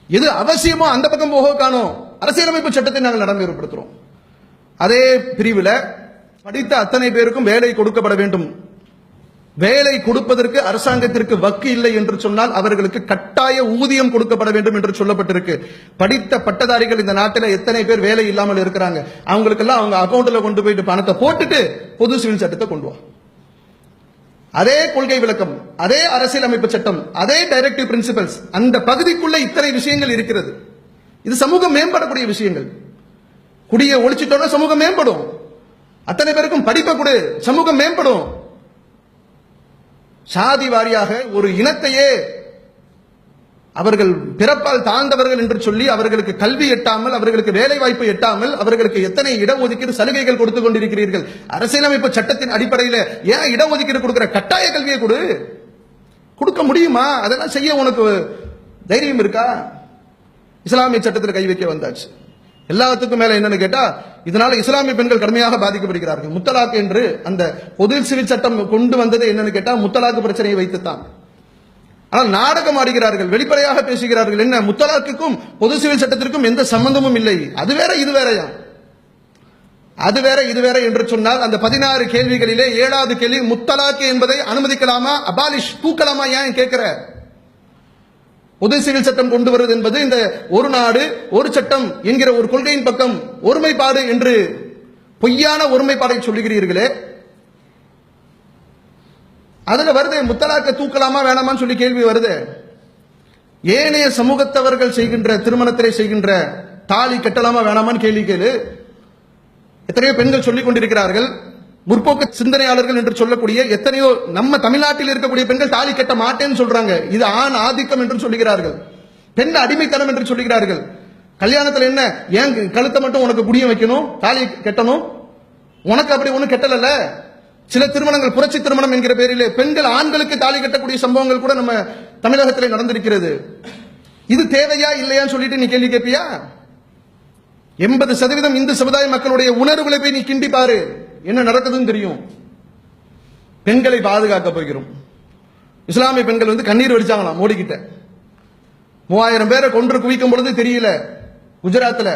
எது அவசியமோ அந்த பக்கம் போக காணும். அரசியலமைப்பு சட்டத்தை நாங்கள் நடைமுறைப்படுத்துறோம் அதே பிரிவில் படித்த அத்தனை பேருக்கும் வேலை கொடுக்கப்பட வேண்டும். வேலை கொடுப்பதற்கு அரசாங்கத்திற்கு வக்கு இல்லை என்று சொன்னால் அவர்களுக்கு கட்டாய ஊதியம் கொடுக்கப்பட வேண்டும் என்று சொல்லப்பட்டிருக்கு. படித்த பட்டதாரிகள் இந்த நாட்டில் எத்தனை பேர் வேலை இல்லாமல் இருக்கிறாங்க. அவங்களுக்கெல்லாம் அவங்க அக்கௌண்ட்ல கொண்டு போயிட்டு பணத்தை போட்டுட்டு பொது சிவில் சட்டத்தை கொண்டு வா. அதே கொள்கை விளக்கம் அதே அரசியலமைப்பு சட்டம் அதே டைரக்டிவ் பிரின்சிபல்ஸ் அந்த பகுதிக்குள்ள இத்தனை விஷயங்கள் இருக்கிறது. இது சமூகம் மேம்படக்கூடிய விஷயங்கள். குடியை ஒழிச்சிட்டோம்னா சமூகம் மேம்படும். அத்தனை பேருக்கும் படிப்பை கொடு சமூகம் மேம்படும். சாதி வாரியாக ஒரு இனத்தையே அவர்கள் பிறப்பால் தாழ்ந்தவர்கள் என்று சொல்லி அவர்களுக்கு கல்வி எட்டாமல் அவர்களுக்கு வேலை வாய்ப்பு எட்டாமல் அவர்களுக்கு எத்தனை இடஒதுக்கீடு சலுகைகள் கொடுத்து கொண்டிருக்கிறீர்கள்? அரசியலமைப்பு சட்டத்தின் அடிப்படையில் ஏன் இடஒதுக்கீடு கொடுக்கிற கட்டாய கல்வியை கொடு. கொடுக்க முடியுமா? அதெல்லாம் செய்ய உனக்கு தைரியம் இருக்கா? இஸ்லாமிய சட்டத்தில் கை வைக்க வந்தாச்சு. எல்லாத்துக்கும் மேல என்னன்னு கேட்டா இதனால இஸ்லாமிய பெண்கள் கடுமையாக பாதிக்கப்படுகிறார்கள். முத்தலாக் என்று அந்த பொது சிவில் சட்டம் கொண்டு வந்தது என்னன்னு கேட்டா முத்தலாக்கு பிரச்சனையை வைத்துத்தான். ஆனால் நாடகம் ஆடுகிறார்கள் வெளிப்படையாக பேசுகிறார்கள். என்ன முத்தலாக்குக்கும் பொது சிவில் சட்டத்திற்கும் எந்த சம்பந்தமும் இல்லை. அது வேற இது வேறயா? அது வேற இது வேற என்று சொன்னால் அந்த பதினாறு கேள்விகளிலே ஏழாவது கேள்வி முத்தலாக்கு என்பதை அனுமதிக்கலாமா அபாலிஷ் தூக்கலாமா ஏன் கேட்கிற? பொது சிவில் சட்டம் கொண்டு வருவது என்பது இந்த ஒரு நாடு ஒரு சட்டம் என்கிற ஒரு கொள்கையின் பக்கம் ஒருமைப்பாடு என்று பொய்யான ஒருமைப்பாடை சொல்லுகிறீர்களே. அதுல வருது முத்தலாக்க தூக்கலாமா வேணாமான்னு சொல்லி கேள்வி வருது. ஏனைய சமூகத்தவர்கள் செய்கின்ற திருமணத்திலே செய்கின்ற தாலி கட்டலாமா வேணாமான்னு கேள்வி கேளு. எத்தனையோ பெண்கள் சொல்லிக் கொண்டிருக்கிறார்கள். முற்போக்கு சிந்தனையாளர்கள் என்று சொல்லக்கூடிய எத்தனையோ நம்ம தமிழ்நாட்டில் இருக்கக்கூடிய பெண்கள் தாலி கட்ட மாட்டேன்னு சொல்றாங்க. இது ஆண் ஆதிக்கம் என்று சொல்லுகிறார்கள். பெண் அடிமைத்தனம் என்று சொல்லுகிறார்கள். கல்யாணத்துல என்ன? ஏன் கழுத்தை மட்டும் உனக்கு குடிய வைக்கணும்? தாலி கட்டணும்? உனக்கு அப்படி ஒன்றும் கெட்டலல்ல? சில திருமணங்கள் புரட்சி திருமணம் என்கிற பேரிலே பெண்கள் ஆண்களுக்கு தாலி கட்டக்கூடிய சம்பவங்கள் கூட நம்ம தமிழகத்தில் நடந்திருக்கிறது. இது தேவையா இல்லையான்னு சொல்லிட்டு நீ கேள்வி கேட்பியா? எண்பது சதவீதம் இந்து சமுதாய மக்களுடைய உணர்வுகளை போய் நீ கிண்டிப்பாரு என்ன நடக்குதுன்னு தெரியும். பெண்களை பாதுகாக்க போகிறோம். இஸ்லாமிய பெண்கள் வந்து கண்ணீர் வடிச்சாங்களாம் மோடி கிட்ட மூவாயிரம் பேரை கொன்று குவிக்கும் பொழுது தெரியல குஜராத்தில்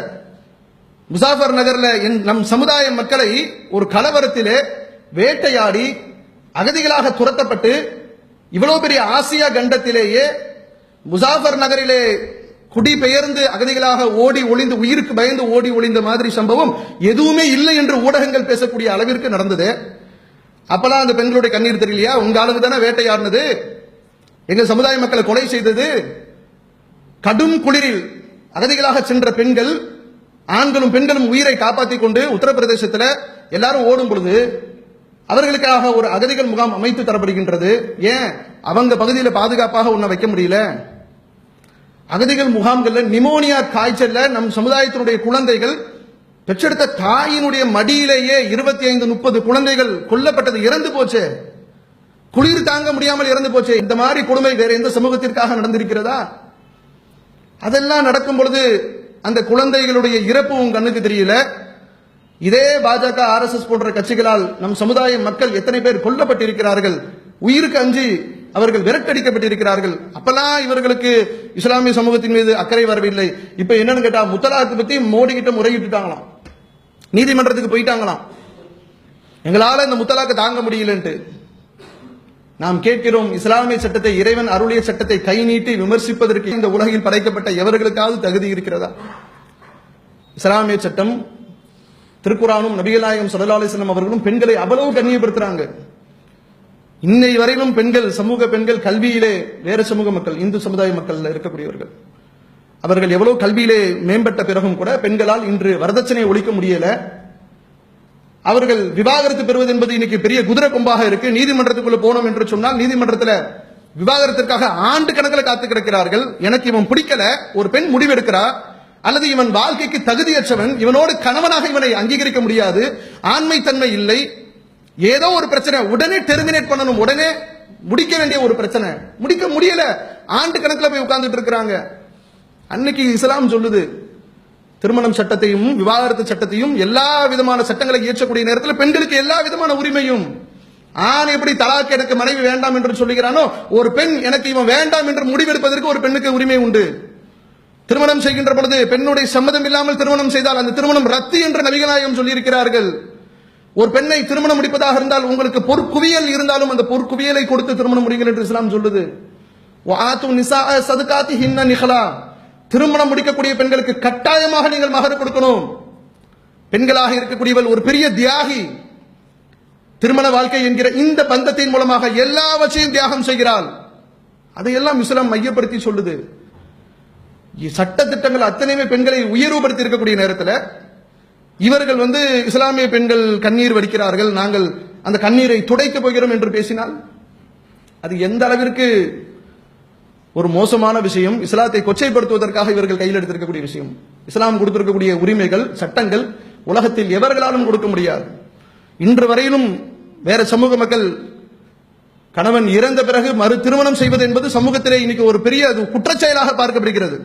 முசாஃபர் நகர்ல என் நம் சமுதாய மக்களை ஒரு கலவரத்திலே வேட்டையாடி அகதிகளாக துரத்தப்பட்டு இவ்வளவு பெரிய ஆசியா கண்டத்திலேயே முசாஃபர் நகரிலே குடிபெயர்ந்து அகதிகளாக ஓடி ஒளிந்து உயிருக்கு பயந்து ஓடி ஒளிந்த மாதிரி சம்பவம் எதுவுமே இல்லை என்று ஊடகங்கள் பேசக்கூடிய அளவிற்கு நடந்தது. அப்பெல்லாம் அந்த பெண்களுடைய கண்ணீர் தெரியலையா? உங்க அளவு தானே வேட்டையாடினது. எங்க சமுதாய மக்களை கொலை செய்தது. கடும் குளிரில் அகதிகளாக சென்ற பெண்கள் ஆண்களும் பெண்களும் உயிரை காப்பாற்றிக் கொண்டு உத்தரப்பிரதேசத்தில் எல்லாரும் ஓடும் பொழுது அவர்களுக்காக ஒரு அகதிகள் முகாம் அமைத்து தரப்படுகின்றது. ஏன்? அவங்க பகுதியில் பாதுகாப்பாக உன்னை வைக்க முடியல. அகதிகள் முகாம்கள்ல நிமோனியா காய்ச்சல்ல நம் சமுதாயத்தினுடைய குழந்தைகள் பெற்றெடுத்த தாயினுடைய மடியிலேயே இருபத்தி ஐந்து முப்பது குழந்தைகள் கொல்லப்பட்டது இறந்து போச்சு. குளிர் தாங்க முடியாமல் இறந்து போச்சு. இந்த மாதிரி கொடுமை வேற எந்த சமூகத்திற்காக நடந்திருக்கிறதா? அதெல்லாம் நடக்கும் பொழுது அந்த குழந்தைகளுடைய இறப்பு உங்க கண்ணுக்கு தெரியல. இதே பாஜக ஆர்எஸ்எஸ் போன்ற கட்சிகளால் நம் சமுதாய மக்கள் எத்தனை பேர் கொல்லப்பட்டிருக்கிறார்கள்? உயிருக்கு அஞ்சி அவர்கள் விரட்டடிக்கப்பட்டிருக்கிறார்கள். அப்பெல்லாம் இவர்களுக்கு இஸ்லாமிய சமூகத்தின் மீது அக்கறை வரவில்லை. இப்ப என்னன்னு கேட்டா முத்தலாக்கு பத்தி மோடி கிட்ட முறையிட்டுட்டாங்களாம். நீதிமன்றத்துக்கு போயிட்டாங்களாம். எங்களால இந்த முத்தலாக்கு தாங்க முடியலன்ட்டு. நாம் கேட்கிறோம் இஸ்லாமிய சட்டத்தை இறைவன் அருளிய சட்டத்தை கை நீட்டி விமர்சிப்பதற்கு இந்த உலகில் படைக்கப்பட்ட எவர்களுக்காவது தகுதி இருக்கிறதா? இஸ்லாமிய சட்டம் திருக்குறானும் நபிகள் நாயகம் சல்லா அலிஸ்லாம் அவர்களும் பெண்களை அவ்வளவு கண்ணியப்படுத்துறாங்க. இன்னை வரையிலும் பெண்கள் சமூக பெண்கள் கல்வியிலே வேறு சமூக மக்கள் இந்து சமுதாய மக்கள் இருக்கக்கூடியவர்கள். அவர்கள் எவ்வளவு கல்வியிலே மேம்பட்ட பிறகும் கூட பெண்களால் இன்று வரதட்சணையை ஒழிக்க முடியல. அவர்கள் விவாகரத்து பெறுவது என்பது இன்னைக்கு பெரிய குதிரை கொம்பாக இருக்கு. நீதிமன்றத்துக்குள்ள போனோம் என்று சொன்னால் நீதிமன்றத்தில் விவாகரத்திற்காக ஆண்டு கணக்கில் காத்து கிடக்கிறார்கள். எனக்கு இவன் பிடிக்கல. ஒரு பெண் முடிவெடுக்கிறார் அல்லது இவன் வாழ்க்கைக்கு தகுதியற்றவன். இவனோடு கணவனாக இவனை அங்கீகரிக்க முடியாது. ஆண்மை தன்மை இல்லை. ஏதோ ஒரு பிரச்சனை உடனே டெர்மினேட் பண்ணணும். உடனே முடிக்க வேண்டிய ஒரு பிரச்சனை. முடிக்க முடியல. ஆண்டு கணக்கில் போய் உட்கார்ந்துட்டு இருக்கிறாங்க. அன்னைக்கு இஸ்லாம் சொல்லுது திருமணம் சட்டத்தையும் விவாகரத்து சட்டத்தையும் எல்லா விதமான சட்டங்களை இயற்றக்கூடிய நேரத்தில் பெண்களுக்கு எல்லா விதமான உரிமையும். ஆண் எப்படி தலாக்கு எனக்கு மனைவி வேண்டாம் என்று சொல்லுகிறானோ ஒரு பெண் எனக்கு இவன் வேண்டாம் என்று முடிவெடுப்பதற்கு ஒரு பெண்ணுக்கு உரிமை உண்டு. திருமணம் செய்கின்ற பொழுது பெண்ணுடைய சம்மதம் இல்லாமல் திருமணம் செய்தால் அந்த திருமணம் ரத்து என்று நபிகநாயகம் சொல்லியிருக்கிறார்கள். ஒரு பெண்ணை திருமணம் முடிப்பதாக இருந்தால் உங்களுக்கு பொற்குவியல் இருந்தாலும் அந்த பொற்குவியலை கொடுத்து திருமணம் முடிங்கள் என்று இஸ்லாம் சொல்லுது. நிசா நிசாஅ சதுகாத்திஹின்ன நிகலா திருமணம் முடிக்கக்கூடிய பெண்களுக்கு கட்டாயமாக நீங்கள் மகர் கொடுக்கணும். பெண்களாக இருக்கக்கூடியவள் ஒரு பெரிய தியாகி. திருமண வாழ்க்கை என்கிற இந்த பந்தத்தின் மூலமாக எல்லாவற்றையும் தியாகம் செய்கிறாள். அதையெல்லாம் இஸ்லாம் மையப்படுத்தி சொல்லுது. சட்ட திட்டங்கள் அத்தனையுமே பெண்களை உயர்வுபடுத்தி இருக்கக்கூடிய நேரத்தில் இவர்கள் வந்து இஸ்லாமிய பெண்கள் கண்ணீர் வடிக்கிறார்கள். நாங்கள் அந்த கண்ணீரை துடைக்க போகிறோம் என்று பேசினால் அது எந்த அளவிற்கு ஒரு மோசமான விஷயம் இஸ்லாத்தை கொச்சைப்படுத்துவதற்காக இவர்கள் கையில் எடுத்திருக்கக்கூடிய விஷயம். இஸ்லாம் கொடுத்திருக்கக்கூடிய உரிமைகள் சட்டங்கள் உலகத்தில் எவர்களாலும் கொடுக்க முடியாது. இன்று வரையிலும் வேற சமூக மக்கள் கணவன் இறந்த பிறகு மறு திருமணம் செய்வது என்பது சமூகத்திலே இன்னைக்கு ஒரு பெரிய குற்றச்செயலாக பார்க்கப்படுகிறது.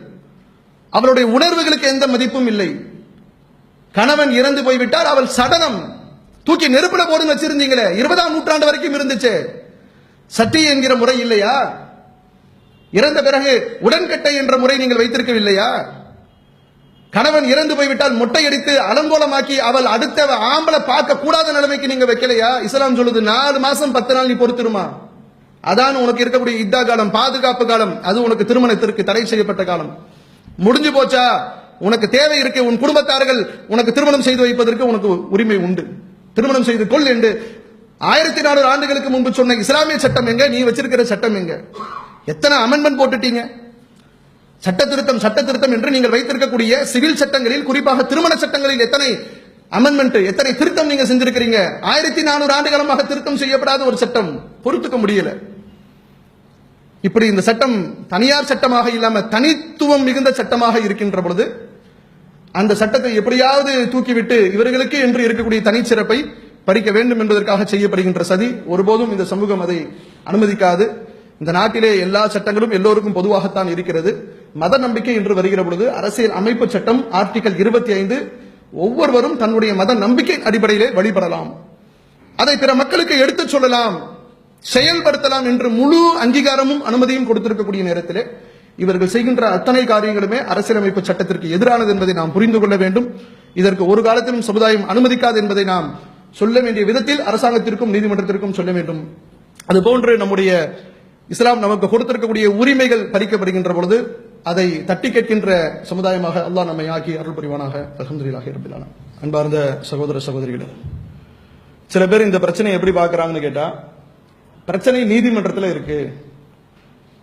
அவளுடைய உணர்வுகளுக்கு எந்த மதிப்பும் இல்லை. கணவன் இறந்து போய்விட்டால் அவள் சடனம் தூக்கி நெருப்புல போடுன்னு வச்சிருந்தீங்களே இருபதாம் நூற்றாண்டு வரைக்கும் இருந்துச்சு. சட்டி என்கிற முறை இல்லையா? இறந்த பிறகு உடன்கட்டை என்ற முறை நீங்கள் வைத்திருக்கவில்லையா? கணவன் இறந்து போய்விட்டால் மொட்டையடித்து அலங்கோலமாக்கி அவள் அடுத்த ஆம்பளை பார்க்க கூடாத நிலைமைக்கு நீங்க வைக்கலையா? இஸ்லாம் சொல்லுது நாலு மாசம் பத்து நாள் நீ பொறுத்துருமா? அதான் உனக்கு இருக்கக்கூடிய இத்தா காலம் பாதுகாப்பு காலம் அது உனக்கு திருமணத்திற்கு தடை செய்யப்பட்ட காலம். முடிஞ்சு போச்சா? உனக்கு தேவை இருக்கு உன் குடும்பத்தார்கள் உனக்கு திருமணம் செய்து வைப்பதற்கு உனக்கு உரிமை உண்டு. திருமணம் செய்து கொள் என்று ஆயிரத்தி நானூறு ஆண்டுகளுக்கு முன்பு சொன்ன இஸ்லாமிய சட்டம் எங்க? நீ வச்சிருக்கிற சட்டம் எங்க? எத்தனை அமெண்ட்மெண்ட் போட்டுட்டீங்க? சட்ட திருத்தம் சட்ட திருத்தம் என்று நீங்கள் வைத்திருக்கக்கூடிய சிவில் சட்டங்களில் குறிப்பாக திருமண சட்டங்களில் எத்தனை அமெண்ட்மெண்ட் எத்தனை திருத்தம் நீங்க செஞ்சிருக்கிறீங்க? ஆயிரத்தி நானூறு ஆண்டு காலமாக திருத்தம் செய்யப்படாத ஒரு சட்டம் பொறுத்துக்க முடியல. இப்படி இந்த சட்டம் தனியார் சட்டமாக இல்லாம தனித்துவம் மிகுந்த சட்டமாக இருக்கின்ற பொழுது அந்த சட்டத்தை எப்படியாவது தூக்கிவிட்டு இவர்களுக்கு என்று இருக்கக்கூடிய தனிச்சிறப்பை பறிக்க வேண்டும் என்பதற்காக செய்யப்படுகின்ற சதி ஒருபோதும் இந்த சமூகம் அதை அனுமதிக்காது. இந்த நாட்டிலே எல்லா சட்டங்களும் எல்லோருக்கும் பொதுவாகத்தான் இருக்கிறது. மத நம்பிக்கை என்று வருகிற பொழுது அரசியல் அமைப்பு சட்டம் ஆர்டிகல் இருபத்தி ஐந்து ஒவ்வொருவரும் தன்னுடைய மத நம்பிக்கை அடிப்படையிலே வழிபடலாம். அதை பிற மக்களுக்கு எடுத்துச் சொல்லலாம் செயல்படுத்தலாம் என்று முழு அங்கீகாரமும் அனுமதியும் கொடுத்திருக்கக்கூடிய நேரத்திலே இவர்கள் செய்கின்ற அத்தனை காரியங்களுமே அரசியலமைப்பு சட்டத்திற்கு எதிரானது என்பதை நாம் புரிந்து கொள்ள வேண்டும். இதற்கு ஒரு காலத்திலும் சமுதாயம் அனுமதிக்காது என்பதை நாம் சொல்ல வேண்டிய விதத்தில் அரசாங்கத்திற்கும் நீதிமன்றத்திற்கும் சொல்ல வேண்டும். அதுபோன்று நம்முடைய இஸ்லாம் நமக்கு கொடுத்திருக்கக்கூடிய உரிமைகள் பறிக்கப்படுகின்ற பொழுது அதை தட்டி கேட்கின்ற சமுதாயமாக அல்லாஹ் நம்மை ஆக்கி அருள் புரிவானாக. அலமதுல்லாஹி ரபிலான அன்பார்ந்த சகோதர சகோதரிகளே சில பேர் இந்த பிரச்சனையை எப்படி பார்க்கறாங்கன்னு கேட்டா பிரச்சனை நீதிமன்றத்தில் இருக்கு.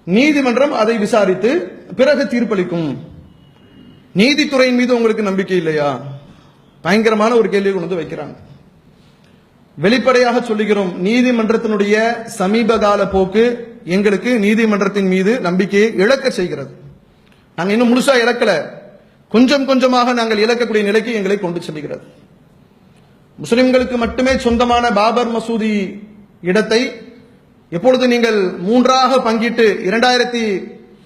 நீதிமன்றம் அதை விசாரித்து பிறகு தீர்ப்பளிக்கும். நீதித்துறையின் மீது உங்களுக்கு நம்பிக்கை இல்லையா? பயங்கரமான ஒரு கேள்வி கொண்டு வந்து வைக்கிறாங்க. வெளிப்படையாக சொல்லுகிறோம் நீதிமன்றத்தினுடைய சமீப கால போக்கு எங்களுக்கு நீதிமன்றத்தின் மீது நம்பிக்கையை இழக்க செய்கிறது. நாங்கள் இன்னும் முழுசா இழக்கல. கொஞ்சம் கொஞ்சமாக நாங்கள் இழக்கக்கூடிய நிலைக்கு எங்களை கொண்டு செல்கிறது. முஸ்லிம்களுக்கு மட்டுமே சொந்தமான பாபர் மசூதி இடத்தை எப்பொழுது நீங்கள் மூன்றாக பங்கிட்டு இரண்டாயிரத்தி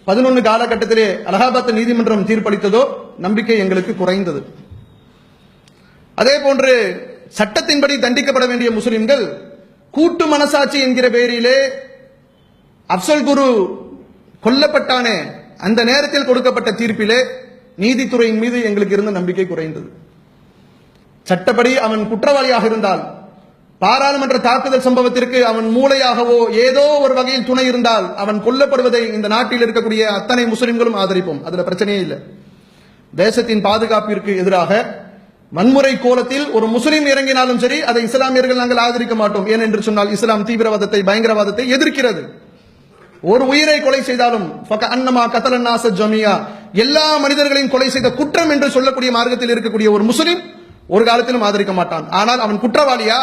பதினொன்று காலகட்டத்திலே அலகாபாத் நீதிமன்றம் தீர்ப்பளித்ததோ நம்பிக்கை எங்களுக்கு குறைந்தது. அதே போன்று சட்டத்தின்படி தண்டிக்கப்பட வேண்டிய முஸ்லிம்கள் கூட்டு மனசாட்சி என்கிற பெயரிலே அப்சல் குரு கொல்லப்பட்டானே அந்த நேரத்தில் கொடுக்கப்பட்ட தீர்ப்பிலே நீதித்துறையின் மீது எங்களுக்கு இருந்த நம்பிக்கை குறைந்தது. சட்டப்படி அவன் குற்றவாளியாக இருந்தால் பாராளுமன்ற தாக்குதல் சம்பவத்திற்கு அவன் மூளையாகவோ ஏதோ ஒரு வகையில் துணை இருந்தால் அவன் கொல்லப்படுவதை இந்த நாட்டில் இருக்கக்கூடிய அத்தனை முஸ்லிம்களும் ஆதரிப்போம். அதுல பிரச்சனையே இல்லை. தேசத்தின் பாதுகாப்பிற்கு எதிராக வன்முறை கோலத்தில் ஒரு முஸ்லிம் இறங்கினாலும் சரி அதை இஸ்லாமியர்கள் நாங்கள் ஆதரிக்க மாட்டோம். ஏனென்று சொன்னால் இஸ்லாம் தீவிரவாதத்தை பயங்கரவாதத்தை எதிர்க்கிறது. ஒரு உயிரை கொலை செய்தாலும் ஃபக அன்னமா கத்தலன்னாச ஜமியா எல்லா மனிதர்களையும் கொலை செய்த குற்றம் என்று சொல்லக்கூடிய மார்க்கத்தில் இருக்கக்கூடிய ஒரு முஸ்லீம் ஒரு காலத்திலும் ஆதரிக்க மாட்டான். ஆனால் அவன் குற்றவாளியா?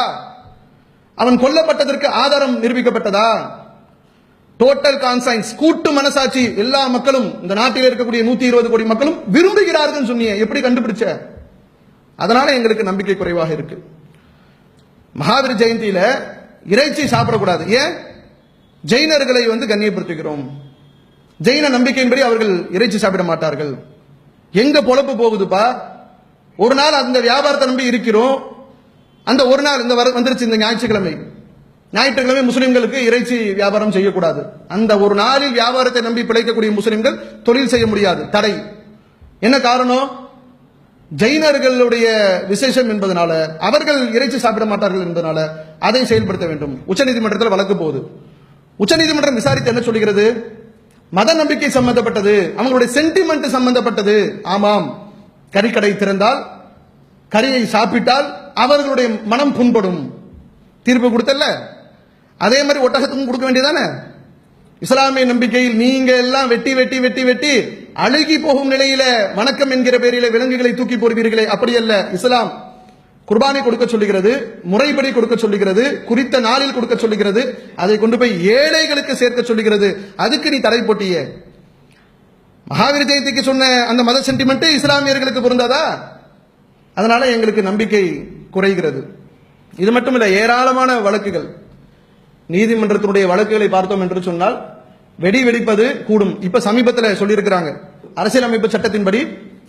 அவன் கொல்லப்பட்டதற்கு ஆதாரம் நிரூபிக்கப்பட்டதா? டோட்டல் கான்சைன்ஸ் கூட்டு மனசாட்சி எல்லா மக்களும் இந்த நாட்டில் இருக்கக்கூடிய நூத்தி இருபது கோடி மக்களும் விரும்புகிறார்கள் சொன்னிய எப்படி கண்டுபிடிச்ச? அதனால எங்களுக்கு நம்பிக்கை குறைவாக இருக்கு. மகாவீர் ஜெயந்தியில இறைச்சி சாப்பிடக்கூடாது. ஏன்? ஜெயினர்களை வந்து கண்ணியப்படுத்துகிறோம். ஜெயின நம்பிக்கையின்படி அவர்கள் இறைச்சி சாப்பிட மாட்டார்கள். எங்க பொழப்பு போகுதுப்பா? ஒரு நாள் அந்த வியாபாரத்தை நம்பி இருக்கிறோம். அந்த ஒரு நாள் இந்த வர- வந்துருச்சு இந்த ஞாயிற்றுக்கிழமை. ஞாயிற்றுக்கிழமை முஸ்லிம்களுக்கு இறைச்சி வியாபாரம் செய்யக்கூடாது. அந்த ஒரு நாளில் வியாபாரத்தை நம்பி பிழைக்கக்கூடிய முஸ்லிம்கள் தொழில் செய்ய முடியாது. தடை. என்ன காரணம்? ஜெயினர்களுடைய விசேஷம் என்பதனால அவர்கள் இறைச்சி சாப்பிட மாட்டார்கள் என்பதனால அதை செயல்படுத்த வேண்டும். உச்சநீதிமன்றத்தில் வழக்கு போகுது. உச்சநீதிமன்றம் விசாரித்து என்ன சொல்கிறது? மத நம்பிக்கை சம்பந்தப்பட்டது. அவங்களுடைய சென்டிமெண்ட் சம்பந்தப்பட்டது. ஆமாம். கறிக்கடை திறந்தால் கறியை சாப்பிட்டால் அவர்களுடைய மனம் புண்படும். தீர்ப்பு கொடுத்தல்ல? அதே மாதிரி ஒட்டகத்துக்கும் கொடுக்க வேண்டியதானே? இஸ்லாமிய நம்பிக்கையில் நீங்க எல்லாம் வெட்டி வெட்டி வெட்டி வெட்டி அழுகி போகும் நிலையில வணக்கம் என்கிற பேரில விலங்குகளை தூக்கி போடுவீர்களே அப்படி அல்ல. இஸ்லாம் குர்பானை கொடுக்க சொல்லுகிறது முறைப்படி கொடுக்க சொல்லுகிறது குறித்த நாளில் கொடுக்க சொல்லுகிறது அதை கொண்டு போய் ஏழைகளுக்கு சேர்க்க சொல்லுகிறது. அதுக்கு நீ தடை போட்டிய. மகாவீர் ஜெயந்திக்கு சொன்ன அந்த மத சென்டிமெண்ட் இஸ்லாமியர்களுக்கு பொருந்தாதா? அதனால எங்களுக்கு நம்பிக்கை குறைகிறது. இது மட்டும் இல்ல ஏராளமான வழக்குகள். நீதிமன்றத்தினுடைய வழக்குகளை பார்த்தோம் என்று சொன்னால் வெடி வெடிப்பது கூடும். இப்ப சமீபத்தில் சொல்லியிருக்கிறாங்க. அரசியலமைப்பு சட்டத்தின்படி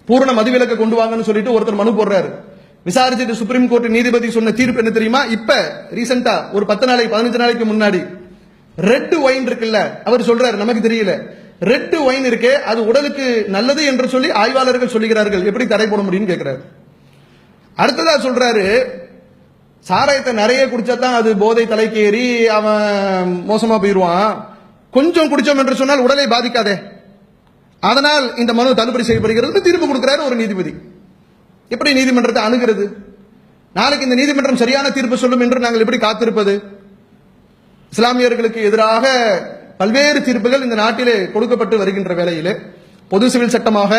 பூரண மதுவிலக்கு கொண்டு வாங்கன்னு சொல்லிட்டு ஒருத்தர் மனு போடுறாரு. விசாரிச்சுட்டு சுப்ரீம் கோர்ட் நீதிபதி சொன்ன தீர்ப்பு என்ன தெரியுமா? இப்ப ரீசெண்டா ஒரு பத்து நாளைக்கு பதினஞ்சு நாளைக்கு முன்னாடி ரெட் ஒயின் இருக்குல்ல அவர் சொல்றாரு நமக்கு தெரியல. ரெட் ஒயின் இருக்கே அது உடலுக்கு நல்லது என்று சொல்லி ஆய்வாளர்கள் சொல்லுகிறார்கள். எப்படி தடை போட முடியும்னு கேட்கிறாரு அடுத்ததா சொல்றாரு சாராயத்தை நிறைய குடிச்சா தான் அது போதை தலைக்கு ஏறி அவன் மோசமா போயிடுவான். கொஞ்சம் குடிச்சோம் என்று சொன்னால் உடலை பாதிக்காதே. அதனால் இந்த மனு தள்ளுபடி செய்யப்படுகிறது தீர்ப்பு கொடுக்கிறாரு ஒரு நீதிபதி. எப்படி நீதிமன்றத்தை அணுகிறது? நாளைக்கு இந்த நீதிமன்றம் சரியான தீர்ப்பு சொல்லும் என்று நாங்கள் எப்படி காத்திருப்பது? இஸ்லாமியர்களுக்கு எதிராக பல்வேறு தீர்ப்புகள் இந்த நாட்டிலே கொடுக்கப்பட்டு வருகின்ற வேளையிலே பொது சிவில் சட்டமாக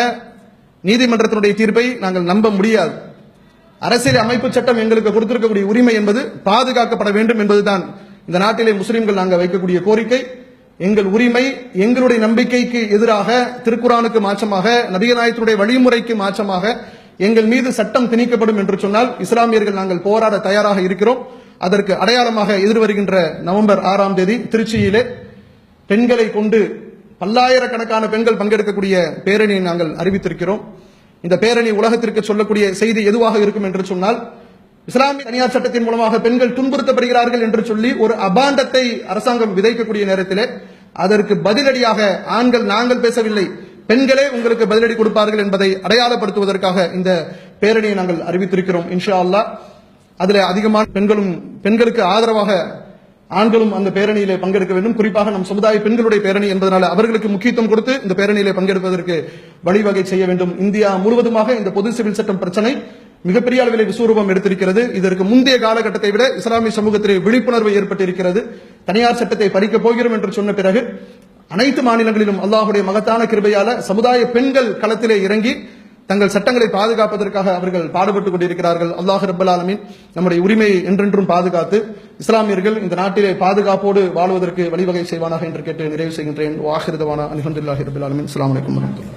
நீதிமன்றத்தினுடைய தீர்ப்பை நாங்கள் நம்ப முடியாது. அரசியல் அமைப்பு சட்டம் எங்களுக்கு கொடுத்திருக்கக்கூடிய உரிமை என்பது பாதுகாக்கப்பட வேண்டும் என்பதுதான். இந்த நாட்டிலே முஸ்லிம்கள் நாங்கள் வைக்கக்கூடிய கோரிக்கை. எங்கள் உரிமை எங்களுடைய நம்பிக்கைக்கு எதிராக திருக்குரானுக்கு மாற்றமாக நபிகநாயகத்துடைய வழிமுறைக்கு மாற்றமாக எங்கள் மீது சட்டம் திணிக்கப்படும் என்று சொன்னால் இஸ்லாமியர்கள் நாங்கள் போராட தயாராக இருக்கிறோம். அதற்கு அடையாளமாக எதிர்வருகின்ற நவம்பர் ஆறாம் தேதி திருச்சியிலே பெண்களை கொண்டு பல்லாயிரக்கணக்கான பெண்கள் பங்கெடுக்கக்கூடிய பேரணியை நாங்கள் அறிவித்திருக்கிறோம். இந்த பேரணி உலகத்திற்கு சொல்லக்கூடிய செய்தி எதுவாக இருக்கும் என்று சொன்னால் இஸ்லாமிய தனியார் சட்டத்தின் மூலமாக பெண்கள் துன்புறுத்தப்படுகிறார்கள் என்று சொல்லி ஒரு அபாண்டத்தை அரசாங்கம் விதைக்கக்கூடிய நேரத்திலே அதற்கு பதிலடியாக ஆண்கள் நாங்கள் பேசவில்லை பெண்களே உங்களுக்கு பதிலடி கொடுப்பார்கள் என்பதை அடையாளப்படுத்துவதற்காக இந்த பேரணியை நாங்கள் அறிவித்திருக்கிறோம் இன்ஷா அல்லாஹ். அதுல அதிகமான பெண்களும் பெண்களுக்கு ஆதரவாக ஆண்களும் அந்த பேரணியிலே பங்கெடுக்க வேண்டும். குறிப்பாக நம் சமுதாய பெண்களுடைய பேரணி என்பதனால அவர்களுக்கு முக்கியத்துவம் கொடுத்து இந்த பேரணியிலே பங்கெடுப்பதற்கு வழிவகை செய்ய வேண்டும். இந்தியா முழுவதுமாக இந்த பொது சிவில் சட்டம் பிரச்சனை மிகப்பெரிய அளவில் விஸ்வரூபம் எடுத்திருக்கிறது. இதற்கு முந்தைய காலகட்டத்தை விட இஸ்லாமிய சமூகத்திலே விழிப்புணர்வு ஏற்பட்டிருக்கிறது. தனியார் சட்டத்தை பறிக்கப் போகிறோம் என்று சொன்ன பிறகு அனைத்து மாநிலங்களிலும் அல்லாஹுடைய மகத்தான கிருபையால சமுதாய பெண்கள் களத்திலே இறங்கி தங்கள் சட்டங்களை பாதுகாப்பதற்காக அவர்கள் பாடுபட்டுக் கொண்டிருக்கிறார்கள். அல்லாஹ் ரப்பல் நம்முடைய உரிமையை என்றென்றும் பாதுகாத்து இஸ்லாமியர்கள் இந்த நாட்டிலே பாதுகாப்போடு வாழ்வதற்கு வழிவகை செய்வானாக என்று கேட்டு நிறைவு செய்கின்றேன். வாஹிருதவானா அலமதுல்லாஹி ரபுல் ஆலமின். அஸ்லாம் வலைக்கம் வரமத்துல்லா